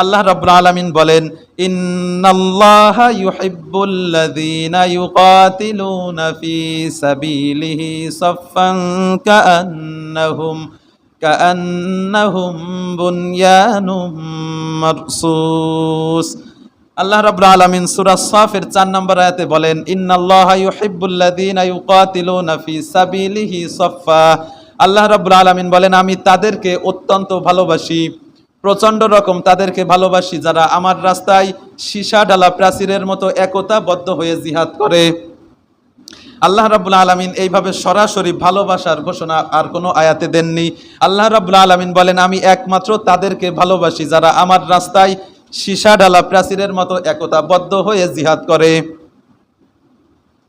আল্লাহ রাব্বুল আলামিন বলেন, ইন্নাল্লাহা ইউহিব্বুল্লাযীনা ইউকাতিলুনা ফি সাবিলিহি সাফফান কাআন্নাহুম কাআন্নাহুম বুনয়ানুম মারসুস. আল্লাহ রাব্বুল আলামিন সূরা সাফের 4 নম্বর আয়াতে বলেন, ইন্নাল্লাহা ইউহিব্বুল্লাযীনা ইউকাতিলুনা ফি সাবিলিহি সাফফা। আল্লাহ রাব্বুল আলামিন বলেন, আমি তাদেরকে অত্যন্ত ভালোবাসি। প্রচণ্ড রকম তাদেরকে ভালোবাসি যারা আমার রাস্তায় সীসা ডালা প্রাচীরের মতো একতাবদ্ধ হয়ে জিহাদ করে। আল্লাহ রাব্বুল আলামিন এইভাবে সরাসরি ভালোবাসার ঘোষণা আর কোনো আয়াতে দেননি। আল্লাহ রাব্বুল আলামিন বলেন, আমি একমাত্র তাদেরকে ভালোবাসি যারা আমার রাস্তায় সীসা ডালা প্রাচীরের মতো একতাবদ্ধ হয়ে জিহাদ করে।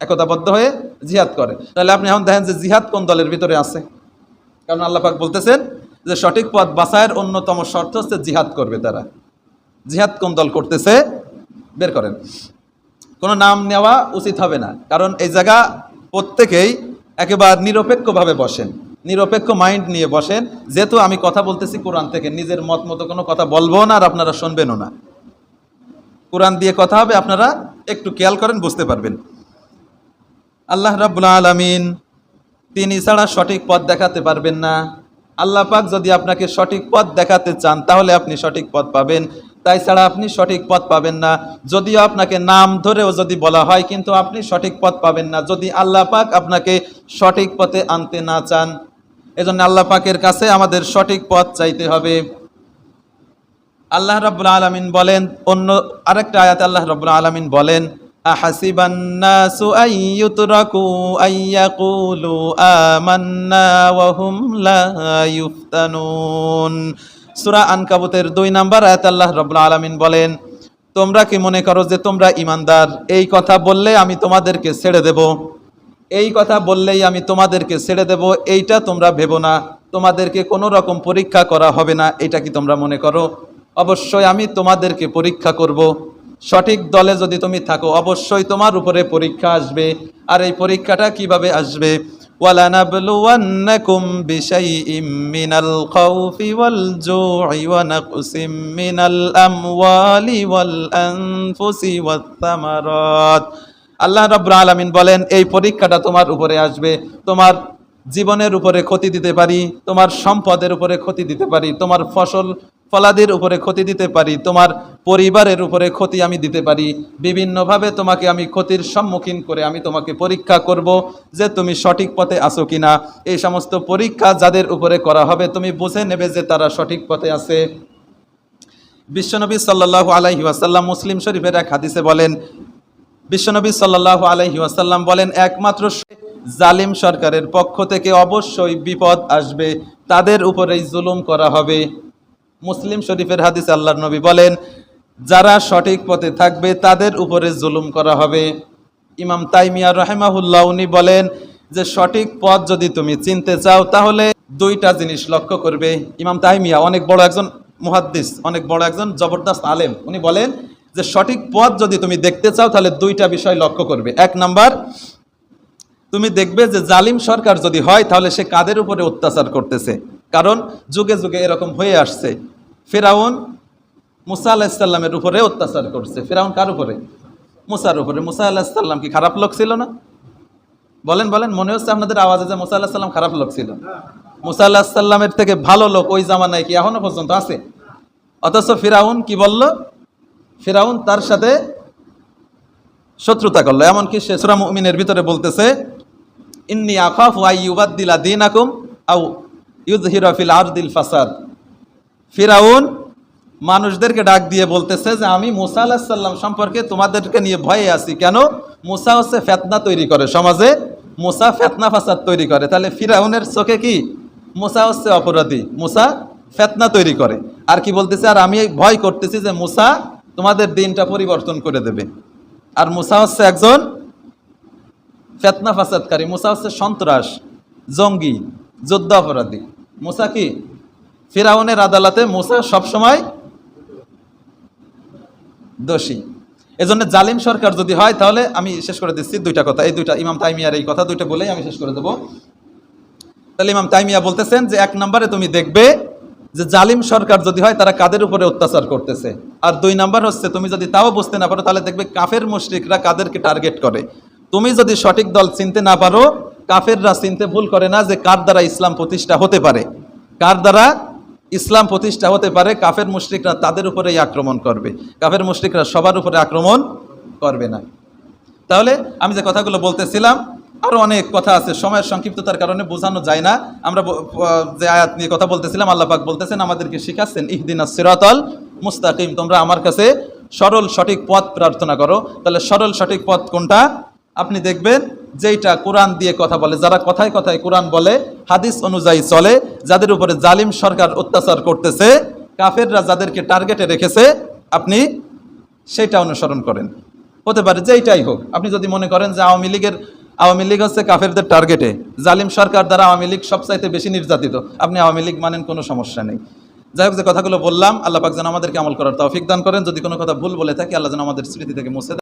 একতাবদ্ধ হয়ে জিহাদ করে। তাহলে আপনি এখন দেখেন যে জিহাদ কোন দলের ভিতরে আছে? কারণ আল্লাহ পাক বলতেছেন যে সঠিক পথ বাছায়ের অন্যতম শর্ত হচ্ছে জিহাদ করবে তারা। জিহাদ কোন দল করতেছে? বের করেন। কোনো নাম নেওয়া উচিত হবে না। কারণ এই জায়গা প্রত্যেকেই একেবারে নিরপেক্ষভাবে বসেন। নিরপেক্ষ মাইন্ড নিয়ে বসেন। যেহেতু আমি কথা বলতেছি কোরআন থেকে, নিজের মত মতো কোনো কথা বলব না আর আপনারা শুনবেনও না। কোরআন দিয়ে কথা হবে, আপনারা একটু খেয়াল করেন, বুঝতে পারবেন। আল্লাহ রাব্বুল আলামিন তিনি ছাড়া সঠিক পথ দেখাতে পারবেন না। আল্লাহ পাক যদি আপনাকে সঠিক পথ দেখাতে চান, তাহলে আপনি সঠিক পথ পাবেন। তাই ছাড়া আপনি সঠিক পথ পাবেন না। যদিও আপনাকে নাম ধরেও যদি বলা হয়, কিন্তু আপনি সঠিক পথ পাবেন না। যদি আল্লাহ পাক আপনাকে সঠিক পথে আনতে না চান, এজন্য আল্লাহ পাকের কাছে আমাদের সঠিক পথ চাইতে হবে। আল্লাহ রাব্বুল আলামিন বলেন, অন্য আরেকটা আয়াতে আল্লাহ রাব্বুল আলামিন বলেন নাসু আন ইউতরাকু আন ইয়াকুলু আমান্না ওয়া হুম লা ইফতানুন সূরা আনকাবুতের দুই নাম্বার আয়াত আল্লাহ রাব্বুল আলামিন বলেন, তোমরা কি মনে করো যে তোমরা ইমানদার এই কথা বললে আমি তোমাদেরকে ছেড়ে দেব। এই কথা বললেই আমি তোমাদেরকে ছেড়ে দেব। এইটা তোমরা ভেবো না। তোমাদেরকে কোনো রকম পরীক্ষা করা হবে না। এটা কি তোমরা মনে করো? অবশ্যই আমি তোমাদেরকে পরীক্ষা করব। সঠিক দলে যদি তুমি থাকো অবশ্যই তোমার উপরে পরীক্ষা আসবে আর এই পরীক্ষাটা কিভাবে আসবে وَلَنَبْلُوَنَّكُمْ بِشَيْءٍ مِّنَ الْخَوْفِ وَالْجُوعِ وَنَقْصٍ مِّنَ الْأَمْوَالِ وَالْأَنفُسِ وَالثَّمَرَاتِ আল্লাহ রাব্বুল আলামিন বলেন এই পরীক্ষাটা তোমার উপরে আসবে তোমার জীবনের উপরে ক্ষতি দিতে পারি তোমার সম্পদের উপরে ক্ষতি দিতে পারি তোমার ফসল ফলাদির উপরে ক্ষতি দিতে পারি, তোমার পরিবারের উপরে ক্ষতি আমি দিতে পারি, বিভিন্নভাবে তোমাকে আমি ক্ষতির সম্মুখীন করে আমি তোমাকে পরীক্ষা করব যে তুমি সঠিক পথে আছো কিনা। এই সমস্ত পরীক্ষা যাদের উপরে করা হবে, তুমি বুঝে নেবে যে তারা সঠিক পথে আছে। বিশ্বনবী সাল্লাল্লাহু আলাইহি ওয়াসাল্লাম মুসলিম শরীফের এক হাদিসে বলেন, বিশ্বনবী সাল্লাল্লাহু আলাইহি ওয়াসাল্লাম বলেন, একমাত্র জালিম সরকারের পক্ষ থেকে অবশ্যই বিপদ আসবে, তাদের উপরেই জুলুম করা হবে। মুসলিম শরীফের হাদিস আল্লাহ নবী বলেন, যারা সঠিক পথে থাকবে তাদের উপরে জুলুম করা হবে। ইমাম তাইমিয়া রহেমাহুল্লাহ উনি বলেন যে, সঠিক পথ যদি তুমি চিনতে চাও, তাহলে দুইটা জিনিস লক্ষ্য করবে। ইমাম তাইমিয়া অনেক বড় একজন মুহাদ্দিস, অনেক বড় একজন জবরদস্ত আলেম। উনি বলেন যে, সঠিক পথ যদি তুমি দেখতে চাও, তাহলে দুইটা বিষয় লক্ষ্য করবে। এক নাম্বার, তুমি দেখবে যে, জালিম সরকার যদি হয়, তাহলে সে কাদের উপরে অত্যাচার করতেছে? কারণ যুগে যুগে এরকম হয়ে আসছে। ফেরাউন মুসা আলাহিসাল্লামের উপরে অত্যাচার করছে। ফেরাউন কার উপরে? মুসার উপরে। মুসা আলাহিসাল্লাম কি খারাপ লোক ছিল না? বলেন বলেন, মনে হচ্ছে আপনাদের আওয়াজে যে মুসা আল্লাহ সাল্লাম খারাপ লোক ছিল। মুসা আল্লাহ সাল্লামের থেকে ভালো লোক ওই জামানায় কি এখনও পর্যন্ত আছে? অথচ ফিরাউন কি বলল? ফিরাউন তার সাথে শত্রুতা করল। এমনকি সুরা মুমিনের ভিতরে বলতেছে, ইন্নি আখাফ আই ইউবাদ্দিলা দিন আকুম আউ ইউজহিরা ফিল আরদিল ফাসাদ। ফিরাউন মানুষদেরকে ডাক দিয়ে বলতেছে যে, আমি মুসা আলাহিসাল্লাম সম্পর্কে তোমাদেরকে নিয়ে ভয়ে আছি। কেন? মুসা হচ্ছে ফেতনা তৈরি করে সমাজে। মুসা ফেতনা ফাসাদ তৈরি করে। তাহলে ফিরাউনের চোখে কি? মুসা হচ্ছে অপরাধী। মুসা ফেতনা তৈরি করে। আর কি বলতেছে? আর আমি ভয় করতেছি যে মুসা তোমাদের দিনটা পরিবর্তন করে দেবে। আর মুসা হচ্ছে একজন ফেতনা ফাসাদকারী। মুসা হচ্ছে সন্ত্রাস, জঙ্গি যোদ্ধা অপরাধী মুসা কি? ফিরাউনের আদালতে মুসা সবসময় দোষী। এজন্য জালিম সরকার যদি হয়, তাহলে আমি শেষ করে দিচ্ছি দুইটা কথা। এই দুইটা ইমাম তাইমিয়ার এই কথা দুইটা বলেই আমি শেষ করে দেবো। তাহলে ইমাম তাইমিয়া বলতেছেন যে, এক নম্বরে তুমি দেখবে যে জালিম সরকার যদি হয়, তারা কাদের উপরে অত্যাচার করতেছে? আর দুই নাম্বার হচ্ছে, তুমি যদি তাও বুঝতে না পারো, তাহলে দেখবে কাফের মুশরিকরা কাদেরকে টার্গেট করে। তুমি যদি সঠিক দল চিনতে না পারো কাফেররা চিনতে ভুল করে না যে কার দ্বারা ইসলাম প্রতিষ্ঠা হতে পারে। কার দ্বারা ইসলাম প্রতিষ্ঠা হতে পারে, কাফের মুশরিকরা তাদের উপরেই আক্রমণ করবে। কাফের মুশরিকরা সবার উপরে আক্রমণ করবে না। তাহলে আমি যে কথাগুলো বলতেছিলাম আরও অনেক কথা আছে। সময়ের সংক্ষিপ্ততার কারণে বোঝানো যায় না। আমরা যে আয়াত নিয়ে কথা বলতেছিলাম, আল্লাহ পাক বলতেছেন, আমাদেরকে শিখাচ্ছেন, ইহদিন সিরাতল মুস্তাকিম। তোমরা আমার কাছে সরল সঠিক পথ প্রার্থনা করো। তাহলে সরল সঠিক পথ কোনটা? আপনি দেখবেন যেইটা কোরআন দিয়ে কথা বলে, যারা কথায় কথায় কোরআন বলে, হাদিস অনুযায়ী চলে, যাদের উপরে জালিম সরকার অত্যাচার করতেছে, কাফেররা যাদেরকে টার্গেটে রেখেছে, আপনি সেটা অনুসরণ করেন হতে পারে যেইটাই হোক, আপনি যদি মনে করেন যে আওয়ামী লীগের, আওয়ামী লীগ হচ্ছে কাফেরদের টার্গেটে জালিম সরকার দ্বারা আওয়ামী লীগ সবচাইতে বেশি নির্যাতিত, আপনি আওয়ামী লীগ মানেন, কোনো সমস্যা নেই যাই হোক, যে কথাগুলো বললাম, আল্লাহ পাক যেন আমাদেরকে আমল করার তৌফিক দান করেন, যদি কোনো কথা ভুল বলে থাকি, আল্লাহ যেন আমাদের স্মৃতি থেকে মুছে।